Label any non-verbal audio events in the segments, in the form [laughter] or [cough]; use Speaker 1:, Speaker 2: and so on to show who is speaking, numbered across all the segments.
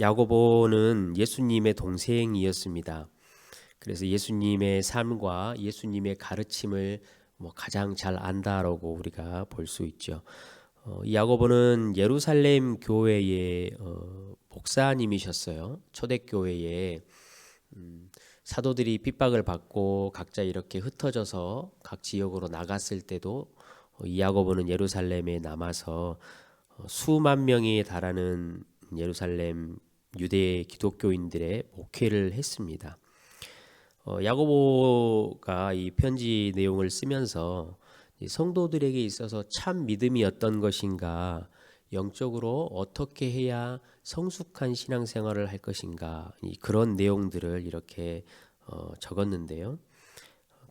Speaker 1: 야고보는 예수님의 동생이었습니다. 그래서 예수님의 삶과 예수님의 가르침을 뭐 가장 잘 안다라고 우리가 볼 수 있죠. 어, 야고보는 예루살렘 교회의 어, 목사님이셨어요. 초대교회에 음, 사도들이 핍박을 받고 각자 이렇게 흩어져서 각 지역으로 나갔을 때도 어, 이 야고보는 예루살렘에 남아서 어, 수만 명에 달하는 예루살렘 유대 기독교인들의 목회를 했습니다. 어, 야고보가 이 편지 내용을 쓰면서 성도들에게 있어서 참 믿음이 어떤 것인가, 영적으로 어떻게 해야 성숙한 신앙생활을 할 것인가, 그런 내용들을 이렇게 어, 적었는데요.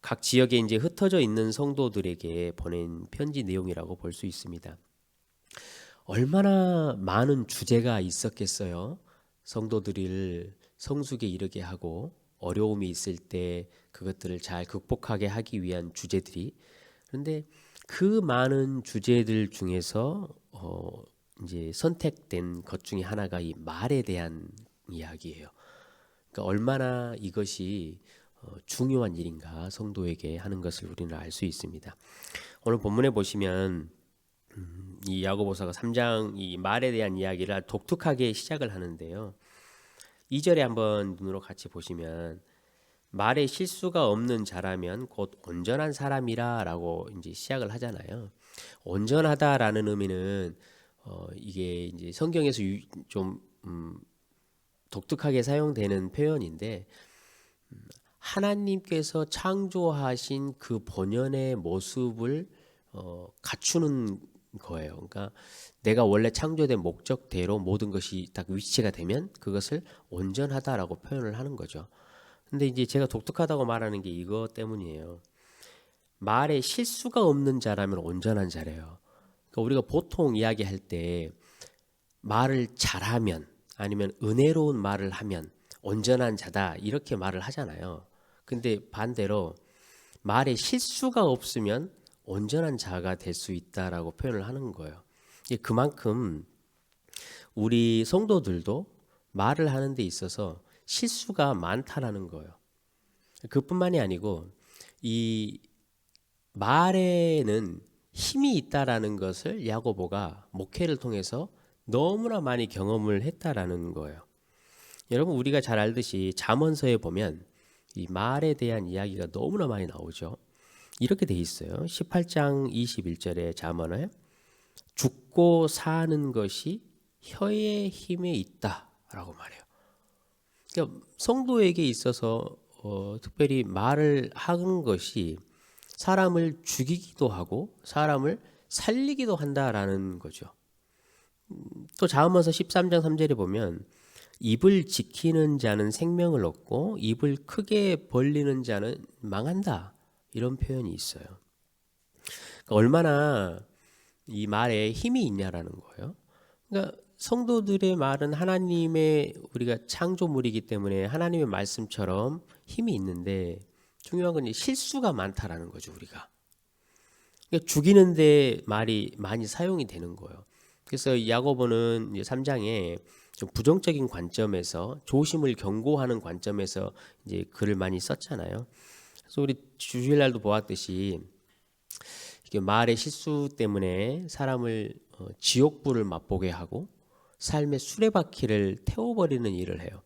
Speaker 1: 각 지역에 이제 흩어져 있는 성도들에게 보낸 편지 내용이라고 볼 수 있습니다. 얼마나 많은 주제가 있었겠어요. 성도들을 성숙에 이르게 하고 어려움이 있을 때 그것들을 잘 극복하게 하기 위한 주제들이 그런데 그 많은 주제들 중에서 어 이제 선택된 것 중에 하나가 이 말에 대한 이야기예요. 그러니까 얼마나 이것이 어 중요한 일인가 성도에게 하는 것을 우리는 알 수 있습니다. 오늘 본문에 보시면 음, 이 야고보서가 3장 이 말에 대한 이야기를 독특하게 시작을 하는데요. 2절에 한번 눈으로 같이 보시면 말에 실수가 없는 자라면 곧 온전한 사람이라라고 이제 시작을 하잖아요. 온전하다라는 의미는 어 이게 이제 성경에서 유, 좀 음, 독특하게 사용되는 표현인데 음, 하나님께서 창조하신 그 본연의 모습을 어, 갖추는 거예요. 그러니까 내가 원래 창조된 목적대로 모든 것이 딱 위치가 되면 그것을 온전하다라고 표현을 하는 거죠. 근데 이제 제가 독특하다고 말하는 게 이거 때문이에요. 말에 실수가 없는 자라면 온전한 자래요. 그러니까 우리가 보통 이야기할 때 말을 잘하면 아니면 은혜로운 말을 하면 온전한 자다 이렇게 말을 하잖아요. 근데 반대로 말에 실수가 없으면 온전한 자가 될 수 있다라고 표현을 하는 거예요. 그만큼 우리 성도들도 말을 하는 데 있어서 실수가 많다라는 거예요. 그뿐만이 아니고 이 말에는 힘이 있다라는 것을 야고보가 목회를 통해서 너무나 많이 경험을 했다라는 거예요. 여러분 우리가 잘 알듯이 잠언서에 보면 이 말에 대한 이야기가 너무나 많이 나오죠. 이렇게 돼 있어요. 18장 21절에 잠언을 죽고 사는 것이 혀의 힘에 있다라고 말해요. 그러니까 성도에게 있어서 어, 특별히 말을 하는 것이 사람을 죽이기도 하고 사람을 살리기도 한다라는 거죠. 음, 또 자음어서 13장 3절에 보면 입을 지키는 자는 생명을 얻고 입을 크게 벌리는 자는 망한다. 이런 표현이 있어요. 그러니까 얼마나 이 말에 힘이 있냐라는 거예요. 그러니까 성도들의 말은 하나님의 우리가 창조물이기 때문에 하나님의 말씀처럼 힘이 있는데 중요한 건 실수가 많다라는 거죠 우리가. 그러니까 죽이는데 말이 많이 사용이 되는 거예요. 그래서 야고보는 3장에 좀 부정적인 관점에서 조심을 경고하는 관점에서 이제 글을 많이 썼잖아요. 그래서 우리 주일날도 보았듯이 이게 말의 실수 때문에 사람을 어, 지옥불을 맛보게 하고 삶의 수레바퀴를 태워버리는 일을 해요.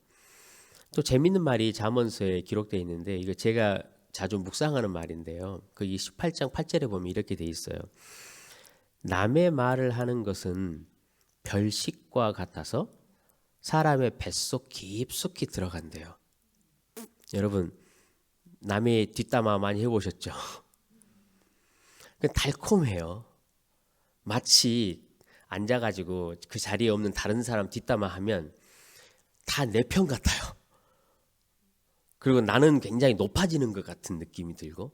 Speaker 1: 또 재밌는 말이 잠언서에 기록되어 있는데 이거 제가 자주 묵상하는 말인데요. 거기 18장 8절에 보면 이렇게 돼 있어요. 남의 말을 하는 것은 별식과 같아서 사람의 뱃속 깊숙이 들어간대요. 여러분 남의 뒷담화 많이 해보셨죠? [laughs] 달콤해요. 마치 앉아가지고 그 자리에 없는 다른 사람 뒷담화 하면 다 내 편 같아요. 그리고 나는 굉장히 높아지는 것 같은 느낌이 들고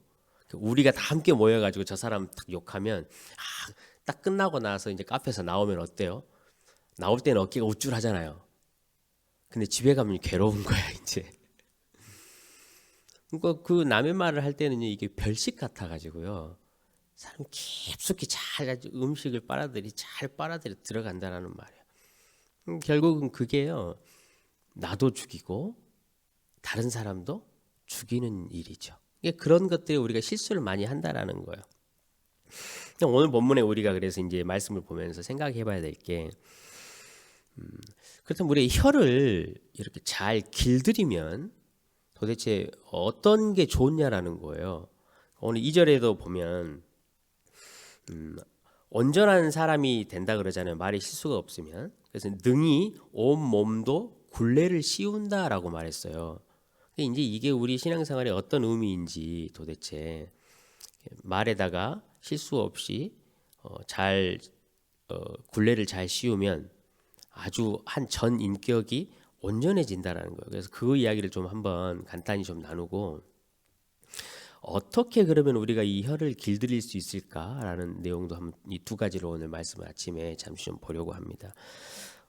Speaker 1: 우리가 다 함께 모여가지고 저 사람 딱 욕하면 아, 딱 끝나고 나서 이제 카페에서 나오면 어때요? 나올 때는 어깨가 우쭐하잖아요. 근데 집에 가면 괴로운 거야 [laughs] 이제. 그러니까 그 남의 말을 할 때는 이게 별식 같아 가지고요. 사람 깊숙이 잘 음식을 빨아들이 잘 빨아들여 들어간다라는 말이에요. 음, 결국은 그게요. 나도 죽이고 다른 사람도 죽이는 일이죠. 그런 것들이 우리가 실수를 많이 한다라는 거예요. 오늘 본문에 우리가 그래서 이제 말씀을 보면서 생각해봐야 될 게, 음, 그렇다면 우리의 혀를 이렇게 잘 길들이면 도대체 어떤 게 좋냐라는 거예요. 오늘 2절에도 보면 음, 온전한 사람이 된다 그러잖아요. 말이 실수가 없으면. 그래서 능히 온 몸도 굴레를 씌운다라고 말했어요. 이제 이게 우리 신앙생활에 어떤 의미인지 도대체 말에다가 실수 없이 어, 잘 어, 굴레를 잘 씌우면 아주 한 전 인격이 온전해진다라는 거예요. 그래서 그 이야기를 좀 한번 간단히 좀 나누고 어떻게 그러면 우리가 이 혀를 길들일 수 있을까라는 내용도 한번 이 두 가지로 오늘 말씀 아침에 잠시 좀 보려고 합니다.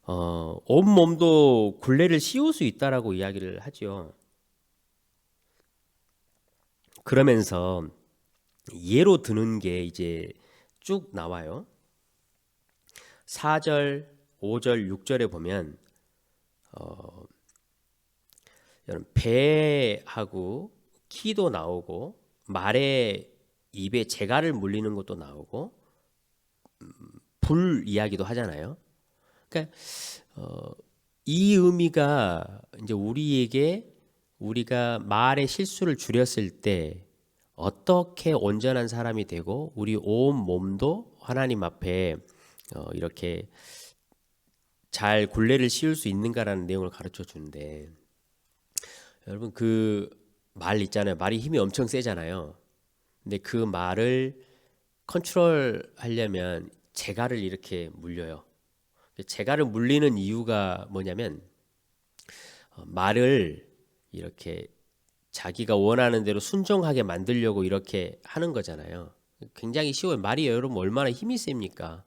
Speaker 1: 어, 온 몸도 굴레를 씌울 수 있다라고 이야기를 하죠. 그러면서 예로 드는 게 이제 쭉 나와요. 4절, 5절, 6절에 보면 어, 배하고 키도 나오고 말에 입에 재갈을 물리는 것도 나오고 음, 불 이야기도 하잖아요. 그러니까 어, 이 의미가 이제 우리에게 우리가 말의 실수를 줄였을 때 어떻게 온전한 사람이 되고 우리 온 몸도 하나님 앞에 어, 이렇게 잘 굴레를 씌울 수 있는가라는 내용을 가르쳐 주는데 여러분 그 말 있잖아요. 말이 힘이 엄청 세잖아요. 근데 그 말을 컨트롤 하려면 재갈을 이렇게 물려요. 재갈을 물리는 이유가 뭐냐면 어, 말을 이렇게 자기가 원하는 대로 순종하게 만들려고 이렇게 하는 거잖아요. 굉장히 쉬워요. 말이 여러분 얼마나 힘이 셉니까?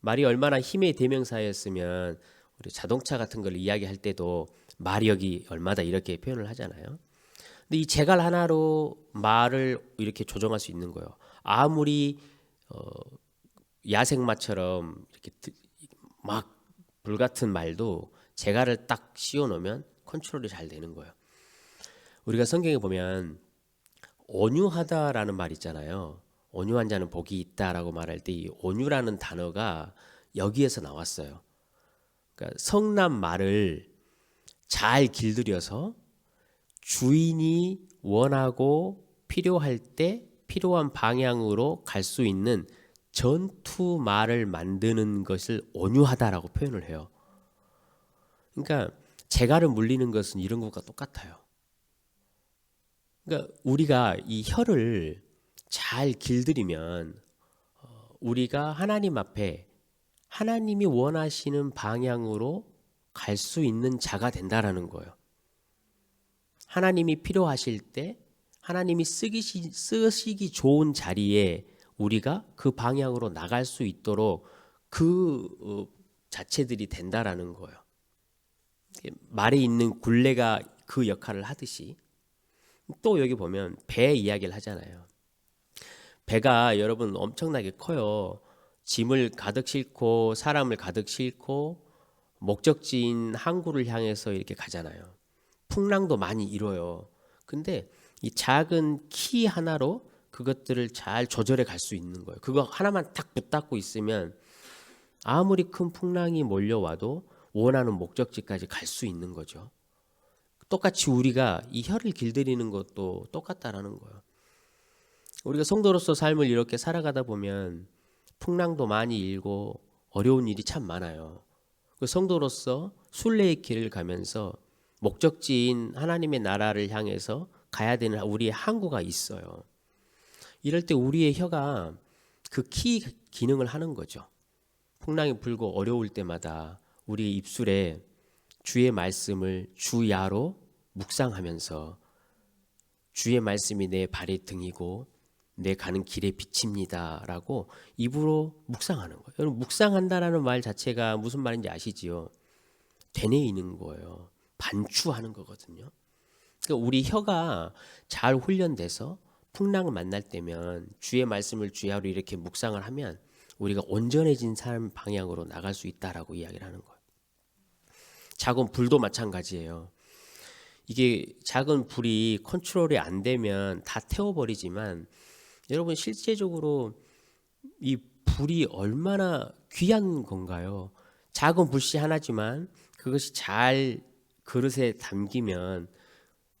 Speaker 1: 말이 얼마나 힘의 대명사였으면 우리 자동차 같은 걸 이야기할 때도 마력이 얼마다 이렇게 표현을 하잖아요. 근데 이 재갈 하나로 말을 이렇게 조정할 수 있는 거예요. 아무리 어, 야생마처럼 이렇게 막 불같은 말도 재갈을 딱 씌워 놓으면 컨트롤이 잘 되는 거예요. 우리가 성경에 보면 온유하다라는 말 있잖아요. 온유한 자는 복이 있다라고 말할 때 이 온유라는 단어가 여기에서 나왔어요. 그러니까 성난 말을 잘 길들여서 주인이 원하고 필요할 때 필요한 방향으로 갈 수 있는 전투 말을 만드는 것을 온유하다라고 표현을 해요. 그러니까 재갈을 물리는 것은 이런 것과 똑같아요. 그러니까 우리가 이 혀를 잘 길들이면 어, 우리가 하나님 앞에 하나님이 원하시는 방향으로 갈 수 있는 자가 된다라는 거예요. 하나님이 필요하실 때 하나님이 쓰기, 쓰시기 좋은 자리에 우리가 그 방향으로 나갈 수 있도록 그 어, 자체들이 된다라는 거예요. 말에 있는 굴레가 그 역할을 하듯이 또 여기 보면 배 이야기를 하잖아요. 배가 여러분 엄청나게 커요. 짐을 가득 싣고 사람을 가득 싣고 목적지인 항구를 향해서 이렇게 가잖아요. 풍랑도 많이 일어요. 근데 이 작은 키 하나로 그것들을 잘 조절해 갈 수 있는 거예요. 그거 하나만 딱 붙잡고 있으면 아무리 큰 풍랑이 몰려와도 원하는 목적지까지 갈 수 있는 거죠. 똑같이 우리가 이 혀를 길들이는 것도 똑같다라는 거예요. 우리가 성도로서 삶을 이렇게 살아가다 보면 풍랑도 많이 일고 어려운 일이 참 많아요. 그 성도로서 순례의 길을 가면서 목적지인 하나님의 나라를 향해서 가야 되는 우리의 항구가 있어요. 이럴 때 우리의 혀가 그 키 기능을 하는 거죠. 풍랑이 불고 어려울 때마다 우리의 입술에 주의 말씀을 주야로 묵상하면서 주의 말씀이 내 발의 등이고 내 가는 길의 빛입니다라고 입으로 묵상하는 거예요. 여러분 묵상한다라는 말 자체가 무슨 말인지 아시지요? 되뇌이는 거예요. 반추하는 거거든요. 그러니까 우리 혀가 잘 훈련돼서 풍랑을 만날 때면 주의 말씀을 주야로 이렇게 묵상을 하면 우리가 온전해진 삶 방향으로 나갈 수 있다라고 이야기를 하는 거예요. 작은 불도 마찬가지예요. 이게 작은 불이 컨트롤이 안 되면 다 태워버리지만 여러분 실제적으로 이 불이 얼마나 귀한 건가요? 작은 불씨 하나지만 그것이 잘 그릇에 담기면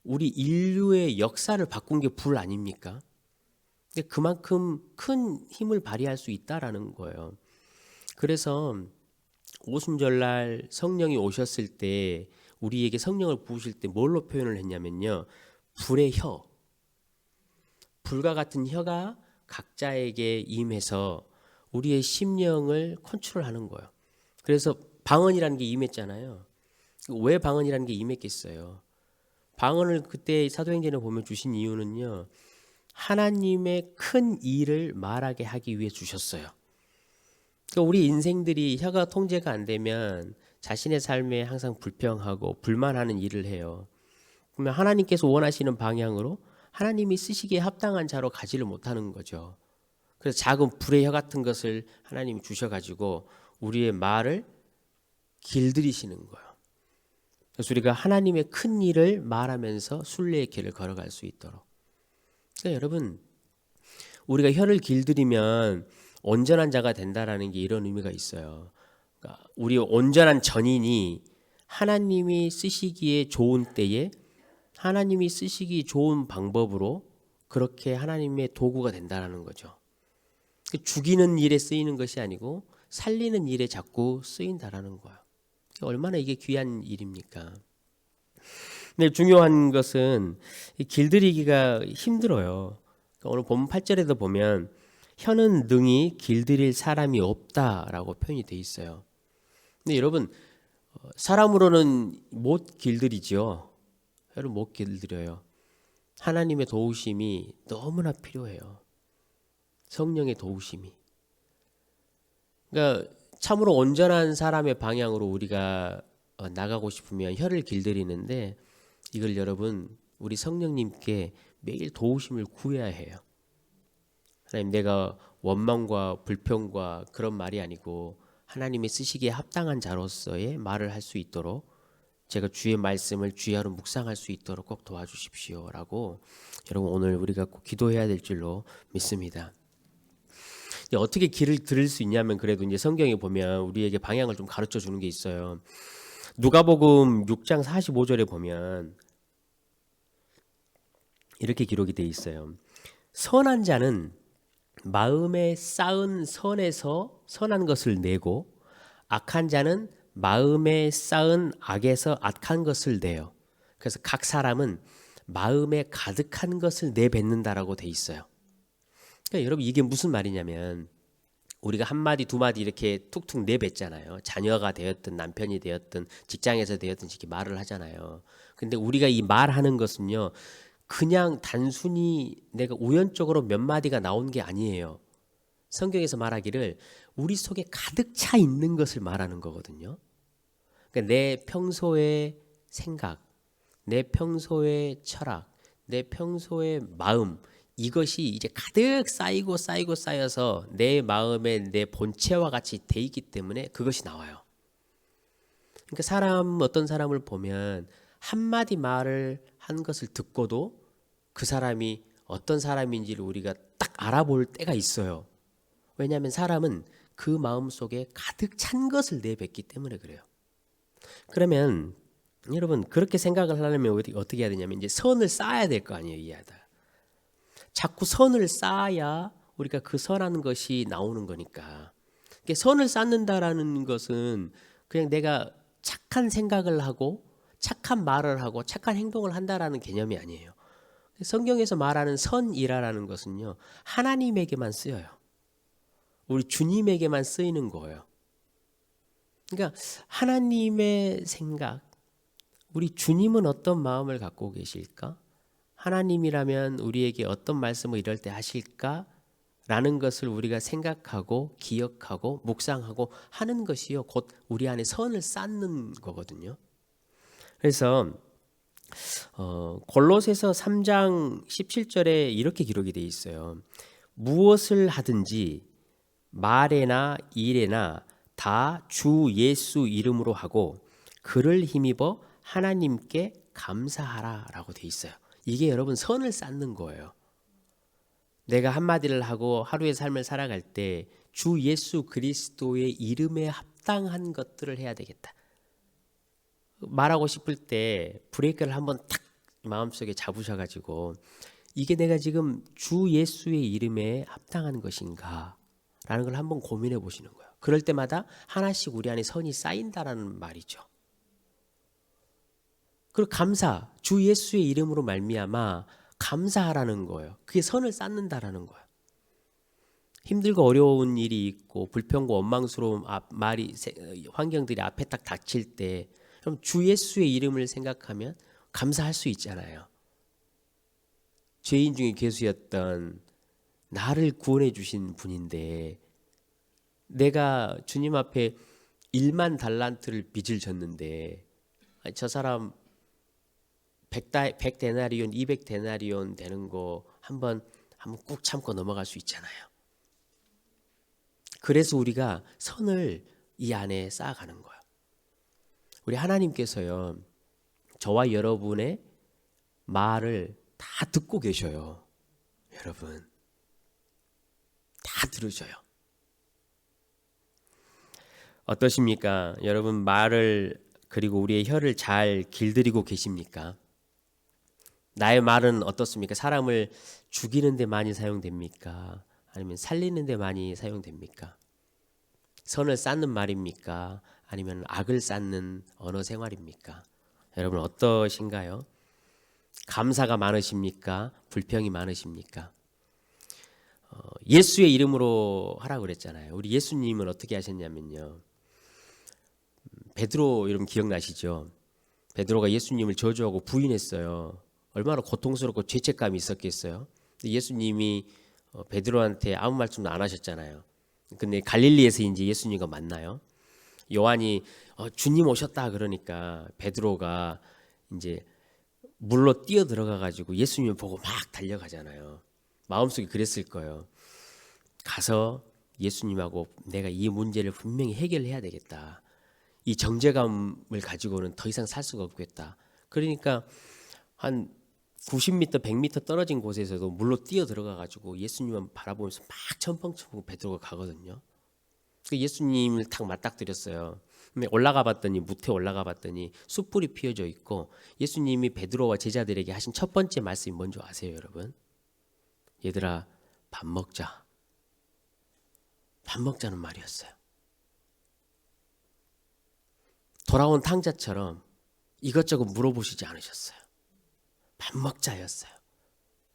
Speaker 1: 우리 인류의 역사를 바꾼 게 불 아닙니까? 그만큼 큰 힘을 발휘할 수 있다라는 거예요. 그래서 오순절날 성령이 오셨을 때 우리에게 성령을 부으실 때 뭘로 표현을 했냐면요. 불의 혀. 불과 같은 혀가 각자에게 임해서 우리의 심령을 컨트롤하는 거예요. 그래서 방언이라는 게 임했잖아요. 왜 방언이라는 게 임했겠어요? 방언을 그때 사도행전에 보면 주신 이유는요. 하나님의 큰 일을 말하게 하기 위해 주셨어요. 그러니까 우리 인생들이 혀가 통제가 안 되면 자신의 삶에 항상 불평하고 불만하는 일을 해요. 그러면 하나님께서 원하시는 방향으로 하나님이 쓰시기에 합당한 자로 가지를 못하는 거죠. 그래서 작은 불의 혀 같은 것을 하나님이 주셔가지고 우리의 말을 길들이시는 거예요. 그래서 우리가 하나님의 큰 일을 말하면서 순례의 길을 걸어갈 수 있도록. 그러니까 여러분, 우리가 혀를 길들이면 온전한 자가 된다라는 게 이런 의미가 있어요. 그러니까 우리 온전한 전인이 하나님이 쓰시기에 좋은 때에 하나님이 쓰시기 좋은 방법으로 그렇게 하나님의 도구가 된다라는 거죠. 그 죽이는 일에 쓰이는 것이 아니고 살리는 일에 자꾸 쓰인다라는 거예요. 얼마나 이게 귀한 일입니까? 근데 중요한 것은 길들이기가 힘들어요. 그러니까 오늘 본 8절에도 보면 혀는 능히 길들일 사람이 없다라고 표현이 돼 있어요. 근데 여러분 어, 사람으로는 못 길들이죠. 혀를 못 길들여요. 하나님의 도우심이 너무나 필요해요. 성령의 도우심이. 그러니까 참으로 온전한 사람의 방향으로 우리가 어, 나가고 싶으면 혀를 길들이는데 이걸 여러분 우리 성령님께 매일 도우심을 구해야 해요. 하나님 내가 원망과 불평과 그런 말이 아니고 하나님이 쓰시기에 합당한 자로서의 말을 할 수 있도록 제가 주의 말씀을 주야로 묵상할 수 있도록 꼭 도와주십시오라고 여러분 오늘 우리가 꼭 기도해야 될 줄로 믿습니다. 어떻게 길을 들을 수 있냐면 그래도 이제 성경에 보면 우리에게 방향을 좀 가르쳐 주는 게 있어요. 누가복음 6장 45절에 보면 이렇게 기록이 돼 있어요. 선한 자는 마음에 쌓은 선에서 선한 것을 내고 악한 자는 마음에 쌓은 악에서 악한 것을 내요. 그래서 각 사람은 마음에 가득한 것을 내뱉는다라고 돼 있어요. 그러니까 여러분 이게 무슨 말이냐면 우리가 한 마디 두 마디 이렇게 툭툭 내뱉잖아요. 자녀가 되었든 남편이 되었든 직장에서 되었든 이렇게 말을 하잖아요. 근데 우리가 이 말하는 것은요. 그냥 단순히 내가 우연적으로 몇 마디가 나온 게 아니에요. 성경에서 말하기를 우리 속에 가득 차 있는 것을 말하는 거거든요. 그러니까 내 평소의 생각, 내 평소의 철학, 내 평소의 마음 이것이 이제 가득 쌓이고 쌓이고 쌓여서 내 마음에 내 본체와 같이 돼 있기 때문에 그것이 나와요. 그러니까 사람 어떤 사람을 보면 한 마디 말을 한 것을 듣고도 그 사람이 어떤 사람인지를 우리가 딱 알아볼 때가 있어요. 왜냐하면 사람은 그 마음 속에 가득 찬 것을 내뱉기 때문에 그래요. 그러면 여러분 그렇게 생각을 하려면 어떻게 해야 되냐면 이제 선을 쌓아야 될 거 아니에요, 이해하다. 자꾸 선을 쌓아야 우리가 그 선한 것이 나오는 거니까. 선을 쌓는다라는 것은 그냥 내가 착한 생각을 하고 착한 말을 하고 착한 행동을 한다라는 개념이 아니에요. 성경에서 말하는 선이라는 것은요 하나님에게만 쓰여요. 우리 주님에게만 쓰이는 거예요. 그러니까 하나님의 생각, 우리 주님은 어떤 마음을 갖고 계실까? 하나님이라면 우리에게 어떤 말씀을 이럴 때 하실까? 라는 것을 우리가 생각하고 기억하고 묵상하고 하는 것이요. 곧 우리 안에 선을 쌓는 거거든요. 그래서 어, 골로새서 3장 17절에 이렇게 기록이 되어 있어요. 무엇을 하든지 말에나 일에나 다 주 예수 이름으로 하고 그를 힘입어 하나님께 감사하라라고 돼 있어요. 이게 여러분 선을 쌓는 거예요. 내가 한마디를 하고 하루의 삶을 살아갈 때 주 예수 그리스도의 이름에 합당한 것들을 해야 되겠다. 말하고 싶을 때 브레이크를 한번 탁 마음속에 잡으셔가지고 이게 내가 지금 주 예수의 이름에 합당한 것인가? 라는 걸 한번 고민해 보시는 거예요. 그럴 때마다 하나씩 우리 안에 선이 쌓인다라는 말이죠. 그리고 감사, 주 예수의 이름으로 말미암아 감사하라는 거예요. 그게 선을 쌓는다라는 거예요. 힘들고 어려운 일이 있고 불평과 원망스러운 앞, 말이 환경들이 앞에 딱 닥칠 때 그럼 주 예수의 이름을 생각하면 감사할 수 있잖아요. 죄인 중에 괴수였던 나를 구원해 주신 분인데 내가 주님 앞에 1만 달란트를 빚을 졌는데 저 사람 100다, 100데나리온, 200데나리온 되는 거 한번 한번 꾹 참고 넘어갈 수 있잖아요. 그래서 우리가 선을 이 안에 쌓아가는 거예요. 우리 하나님께서요, 저와 여러분의 말을 다 듣고 계셔요. 여러분. 다 들으셔요. 어떠십니까? 여러분 말을 그리고 우리의 혀를 잘 길들이고 계십니까? 나의 말은 어떻습니까? 사람을 죽이는 데 많이 사용됩니까? 아니면 살리는 데 많이 사용됩니까? 선을 쌓는 말입니까? 아니면 악을 쌓는 언어 생활입니까? 여러분 어떠신가요? 감사가 많으십니까? 불평이 많으십니까? 어, 예수의 이름으로 하라고 그랬잖아요. 우리 예수님은 어떻게 하셨냐면요. 베드로 이름 기억나시죠? 베드로가 예수님을 저주하고 부인했어요. 얼마나 고통스럽고 죄책감이 있었겠어요. 예수님이 어, 베드로한테 아무 말씀도 안 하셨잖아요. 근데 갈릴리에서 이제 예수님과 만나요. 요한이 어, 주님 오셨다 그러니까 베드로가 이제 물로 뛰어 들어가 가지고 예수님을 보고 막 달려가잖아요. 마음속에 그랬을 거예요. 가서 예수님하고 내가 이 문제를 분명히 해결해야 되겠다. 이 정제감을 가지고는 더 이상 살 수가 없겠다. 그러니까 한 90m, 100m 떨어진 곳에서도 물로 뛰어 들어가 가지고 예수님을 바라보면서 막 천펑천펑 베드로가 가거든요. 그 예수님을 탁 맞닥뜨렸어요. 올라가 봤더니 무태 올라가 봤더니 숯불이 피어져 있고 예수님이 베드로와 제자들에게 하신 첫 번째 말씀이 뭔지 아세요, 여러분? 얘들아, 밥 먹자. 밥 먹자는 말이었어요. 돌아온 탕자처럼 이것저것 물어보시지 않으셨어요. 밥 먹자였어요.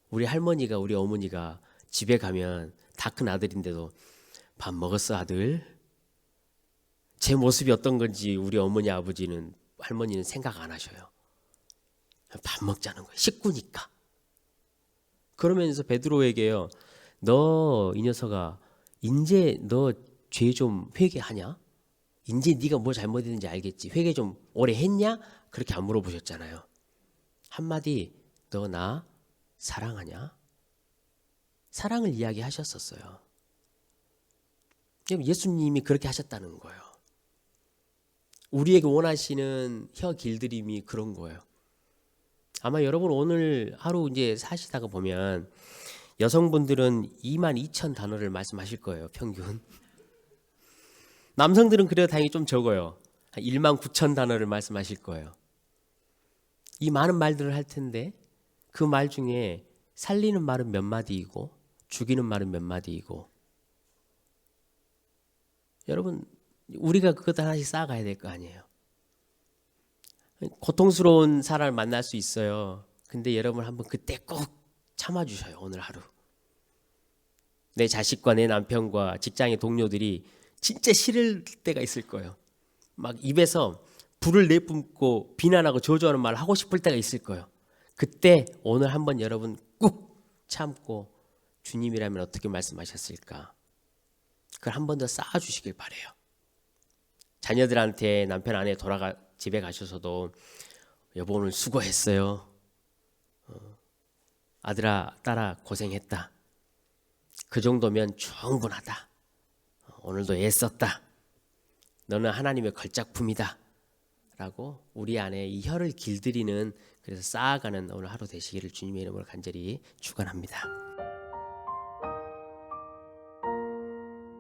Speaker 1: 우리 할머니가 우리 어머니가 집에 가면 다 큰 아들인데도 밥 먹었어 아들? 제 모습이 어떤 건지 우리 어머니 아버지는 할머니는 생각 안 하셔요. 밥 먹자는 거예요. 식구니까. 그러면서 베드로에게요. 너 이 녀석아 인제 너 죄 좀 회개하냐? 인제 네가 뭐 잘못했는지 알겠지. 회개 좀 오래 했냐? 그렇게 안 물어보셨잖아요. 한마디 너 나 사랑하냐? 사랑을 이야기하셨었어요. 예수님이 그렇게 하셨다는 거예요. 우리에게 원하시는 혀 길들임이 그런 거예요. 아마 여러분 오늘 하루 이제 사시다가 보면 여성분들은 2만 2천 단어를 말씀하실 거예요, 평균. 남성들은 그래도 다행히 좀 적어요. 1만 9천 단어를 말씀하실 거예요. 이 많은 말들을 할 텐데 그 말 중에 살리는 말은 몇 마디이고 죽이는 말은 몇 마디이고 여러분 우리가 그것 하나씩 쌓아가야 될 거 아니에요. 고통스러운 사람을 만날 수 있어요. 근데 여러분 한번 그때 꼭 참아주셔요. 오늘 하루. 내 자식과 내 남편과 직장의 동료들이 진짜 싫을 때가 있을 거예요. 막 입에서 불을 내뿜고 비난하고 저주하는 말을 하고 싶을 때가 있을 거예요. 그때 오늘 한번 여러분 꾹 참고 주님이라면 어떻게 말씀하셨을까? 그걸 한 번 더 쌓아주시길 바래요. 자녀들한테 남편 아내 돌아가 집에 가셔서도 여보 오늘 수고했어요. 어, 아들아 딸아 고생했다. 그 정도면 충분하다. 오늘도 애썼다. 너는 하나님의 걸작품이다. 라고 우리 안에 이 혀를 길들이는 그래서 쌓아가는 오늘 하루 되시기를 주님의 이름으로 간절히 축원합니다.